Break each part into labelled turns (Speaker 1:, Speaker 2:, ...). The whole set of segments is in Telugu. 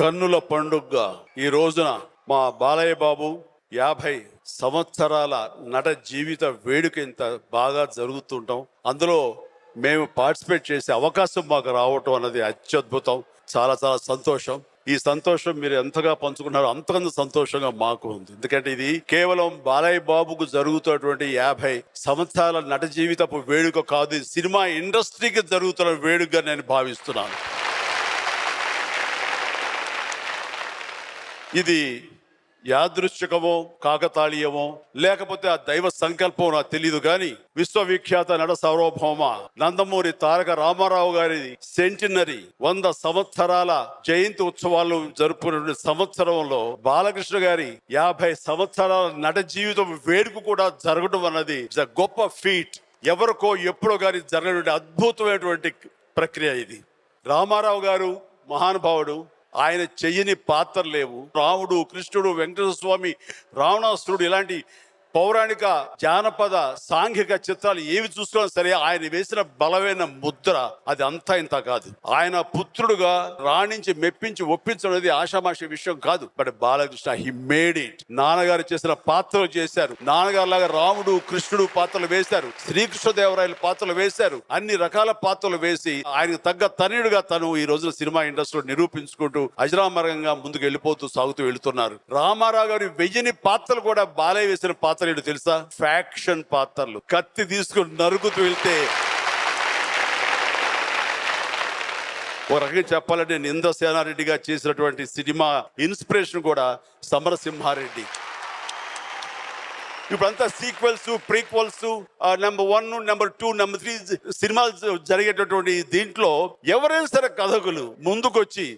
Speaker 1: కన్నుల పండుగగా ఈ రోజున మా బాలయ్య బాబు యాభై సంవత్సరాల నట జీవిత వేడుక ఇంత బాగా జరుగుతుంటాం. అందులో మేము పార్టిసిపేట్ చేసే అవకాశం మాకు రావటం అన్నది అత్యద్భుతం. చాలా చాలా సంతోషం. ఈ సంతోషం మీరు ఎంతగా పంచుకున్నారో అంతకంత సంతోషంగా మాకు ఉంది. ఎందుకంటే ఇది కేవలం బాలయ్య బాబుకు జరుగుతున్నటువంటి యాభై సంవత్సరాల నట జీవితపు వేడుక కాదు సినిమా ఇండస్ట్రీకి జరుగుతున్న వేడుకగా నేను భావిస్తున్నాను. ఇది యాదృశ్చికమో కాకతాళీయమో లేకపోతే ఆ దైవ సంకల్పం నాకు తెలియదు కానీ విశ్వవిఖ్యాత నట సార్వభౌమ నందమూరి తారక రామారావు గారి సెంటినరీ వంద సంవత్సరాల జయంతి ఉత్సవాలు జరుపుకునే సంవత్సరంలో బాలకృష్ణ గారి యాభై సంవత్సరాల నట జీవితం వేడుక కూడా జరగడం అన్నది గొప్ప ఫీట్ ఎవరికో ఎప్పుడో గారి జరగటువంటి అద్భుతమైనటువంటి ప్రక్రియ ఇది. రామారావు గారు మహానుభావుడు ఆయన చెయ్యని పాత్ర లేవు. రాముడు కృష్ణుడు వెంకటేశ్వర స్వామి రావణాసురుడు ఇలాంటి పౌరాణిక జానపద సాంఘిక చిత్రాలు ఏవి చూసుకున్నా సరే ఆయన వేసిన బలమైన ముద్ర అది అంతా ఇంత కాదు. ఆయన పుత్రుడుగా రాణించి మెప్పించి ఒప్పించడం అనేది ఆషామాషి విషయం కాదు. But Balakrishna he made it నాన్నగారు చేసిన పాత్రలు చేశారు. నాన్నగారు లాగా రాముడు కృష్ణుడు పాత్రలు వేశారు. శ్రీకృష్ణదేవరాయల పాత్రలు వేశారు. అన్ని రకాల పాత్రలు వేసి ఆయనకు తగ్గ తనయుడుగా తను ఈ రోజున సినిమా ఇండస్ట్రీలో నిరూపించుకుంటూ అజరామరంగా ముందుకు వెళ్ళిపోతూ సాగుతూ వెళుతున్నారు. రామారావు గారి వెయ్యని పాత్రలు కూడా బాలయ్య వేసిన పాత్ర పాత్రలు తెలుసా? ఫ్యాక్షన్ పాత్రలు. కత్తి తీసుకుని నరుకుతూ వెళ్తే ఒక రకంగా చెప్పాలంటే నింద సేనారెడ్డిగా చేసినటువంటి సినిమా ఇన్స్పిరేషన్ కూడా సమరసింహారెడ్డి. ఇప్పుడంతా sequels prequels number one number two number three సినిమాలు జరిగేటటువంటి దీంట్లో ఎవరైనా సరే కథకులు ముందుకొచ్చి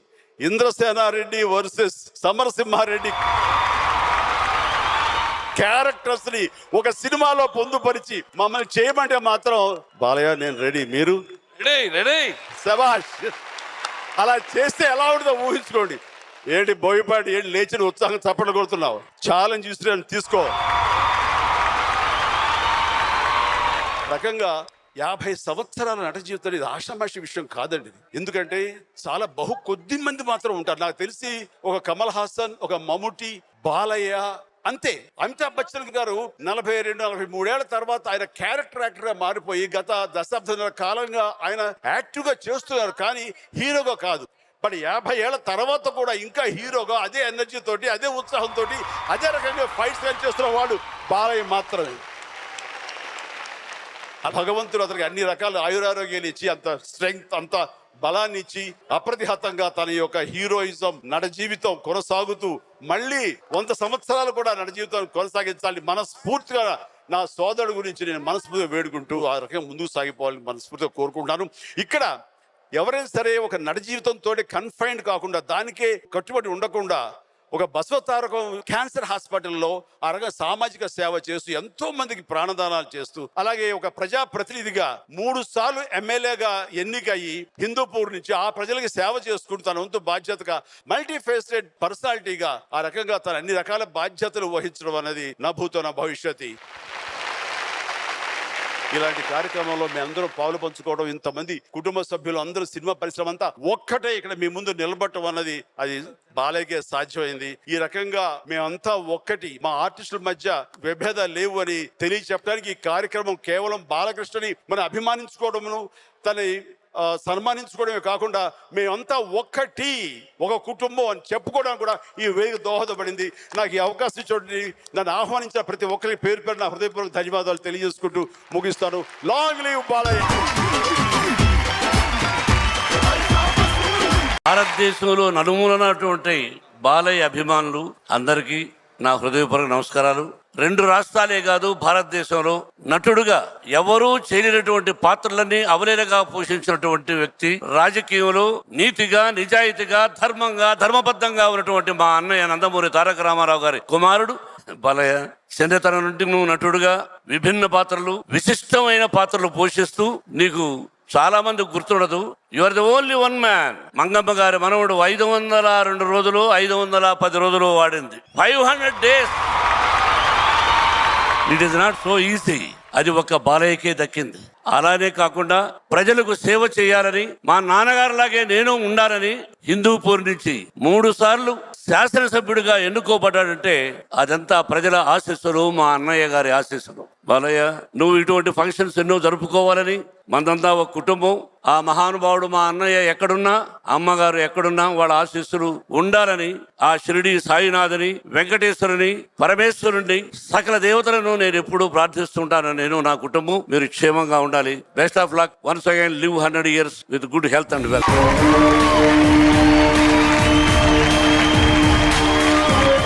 Speaker 1: ఇంద్రసేనారెడ్డి వర్సెస్ సమరసింహారెడ్డి క్యారెక్టర్స్ని ఒక సినిమాలో పొందుపరిచి మమ్మల్ని చేయమంటే మాత్రం బాలయ్య నేను రెడీ. మీరు?
Speaker 2: Ready ready.
Speaker 1: శబాష్ అలా చేస్తే ఎలా ఉంటుందో ఊహించుకోండి. ఏంటి బోయపాటి ఏంటి లేచిన ఉత్సాహం చప్పట్లు కొడుతున్నావు? ఛాలెంజ్ ఇస్తున్నాను తీసుకో. రకంగా యాభై సంవత్సరాల నట జీవితం ఇది ఆషామాషి విషయం కాదండి ఇది. ఎందుకంటే చాలా బహు కొద్ది మంది మాత్రం ఉంటారు. నాకు తెలిసి ఒక కమల్ హాసన్ ఒక మమ్ముటి బాలయ్య అంతే. అమితాబ్ బచ్చన్ గారు నలభై రెండు నలభై మూడేళ్ళ తర్వాత ఆయన క్యారెక్టర్ యాక్టర్గా మారిపోయి గత దశాబ్దాల కాలంగా ఆయన యాక్టివ్గా చేస్తున్నారు. కానీ హీరోగా కాదు. బట్ యాభై ఏళ్ళ తర్వాత కూడా ఇంకా హీరోగా అదే ఎనర్జీ తోటి అదే ఉత్సాహంతో అదే రకంగా ఫైట్స్ చేస్తున్న వాడు బాలయ్య మాత్రమే. ఆ భగవంతుడు అతనికి అన్ని రకాల ఆయురారోగ్యాలు ఇచ్చి అంత స్ట్రెంగ్త్ అంత బలాన్ని ఇచ్చి అప్రతిహతంగా తన యొక్క హీరోయిజం నడ జీవితం కొనసాగుతూ మళ్ళీ వంద సంవత్సరాలు కూడా నా జీవితాన్ని కొనసాగించాలని మనస్ఫూర్తిగా నా సోదరుడు గురించి నేను మనస్ఫూర్తిగా వేడుకుంటూ ఆ రకంగా ముందుకు సాగిపోవాలని మనస్ఫూర్తిగా కోరుకుంటున్నాను. ఇక్కడ ఎవరైనా సరే ఒక నడ జీవితంతో కన్ఫైన్డ్ కాకుండా దానికే కట్టుబడి ఉండకుండా ఒక బసవతారకం క్యాన్సర్ హాస్పిటల్లో ఆ రకంగా సామాజిక సేవ చేస్తూ ఎంతో మందికి ప్రాణదానాలు చేస్తూ అలాగే ఒక ప్రజా ప్రతినిధిగా మూడు సార్లు ఎమ్మెల్యేగా ఎన్నికయ్యి హిందూపూర్ నుంచి ఆ ప్రజలకి సేవ చేసుకుంటూ తన వంతు బాధ్యతగా మల్టీ ఫేస్టెడ్ పర్సనాలిటీగా ఆ రకంగా తన అన్ని రకాల బాధ్యతలు వహించడం అనేది నా భూతో నా భవిష్యత్తు. ఇలాంటి కార్యక్రమంలో మీ అందరూ పాలు పంచుకోవడం ఇంతమంది కుటుంబ సభ్యులు అందరూ సినిమా పరిశ్రమ అంతా ఒక్కటే ఇక్కడ మీ ముందు నిలబడటం అన్నది అది బాలయ్యకే సాధ్యమైంది. ఈ రకంగా మేమంతా ఒక్కటి మా ఆర్టిస్టుల మధ్య విభేదాలు లేవు అని తెలియచెప్పడానికి ఈ కార్యక్రమం కేవలం బాలకృష్ణని మనం అభిమానించుకోవడమును తన సన్మానించుకోవడమే కాకుండా మేమంతా ఒక్కటి ఒక కుటుంబం అని చెప్పుకోవడం కూడా ఈ వేదిక దోహదపడింది. నాకు ఈ అవకాశం ఇచ్చి నన్ను ఆహ్వానించిన ప్రతి ఒక్కరికి పేరు పేరు నా హృదయపూర్వక ధన్యవాదాలు తెలియజేసుకుంటూ ముగిస్తాను. Long live Balayya!
Speaker 2: భారతదేశంలో నలుమూలనటువంటి బాలయ్య అభిమానులు అందరికీ నా హృదయపూర్వక నమస్కారాలు. రెండు రాష్ట్రాలే కాదు భారతదేశంలో నటుడుగా ఎవరూ చేయలేనటువంటి పాత్రలన్నీ అవలేలగా పోషించినటువంటి వ్యక్తి రాజకీయంలో నీతిగా నిజాయితీగా ధర్మంగా ధర్మబద్ధంగా ఉన్నటువంటి మా అన్నయ్య నందమూరి తారక రామారావు గారి కుమారుడు. బాలయ్య చిన్నతనం నుండి నువ్వు నటుడుగా విభిన్న పాత్రలు విశిష్టమైన పాత్రలు పోషిస్తూ నీకు చాలా మంది గుర్తుండదు. You are the only one man Mangamma గారి మనవడు ఐదు వందల రెండు రోజులు ఐదు వందల పది రోజులు వాడింది. Five hundred days it is not so easy అది ఒక బాలయ్యకే దక్కింది. అలానే కాకుండా ప్రజలకు సేవ చేయాలని మా నాన్నగారు లాగే నేను ఉండాలని హిందూపూర్ నుంచి మూడు సార్లు శాసనసభ్యుడిగా ఎన్నుకోబడ్డాడంటే అదంతా ప్రజల ఆశీస్సులు మా అన్నయ్య గారి ఆశీస్సులు. బాలయ్య నువ్వు ఇటువంటి ఫంక్షన్స్ ఎన్నో జరుపుకోవాలని మందంతా ఒక కుటుంబం. ఆ మహానుభావుడు మా అన్నయ్య ఎక్కడున్నా అమ్మగారు ఎక్కడున్నా వాళ్ళ ఆశీస్సులు ఉండాలని ఆ షిరిడి సాయినాథుని వెంకటేశ్వరుని పరమేశ్వరుని సకల దేవతలను నేను ఎప్పుడూ ప్రార్థిస్తుంటాను. నేను నా కుటుంబం మీరు క్షేమంగా ఉండాలి. Best of luck once again live hundred years with good health and wealth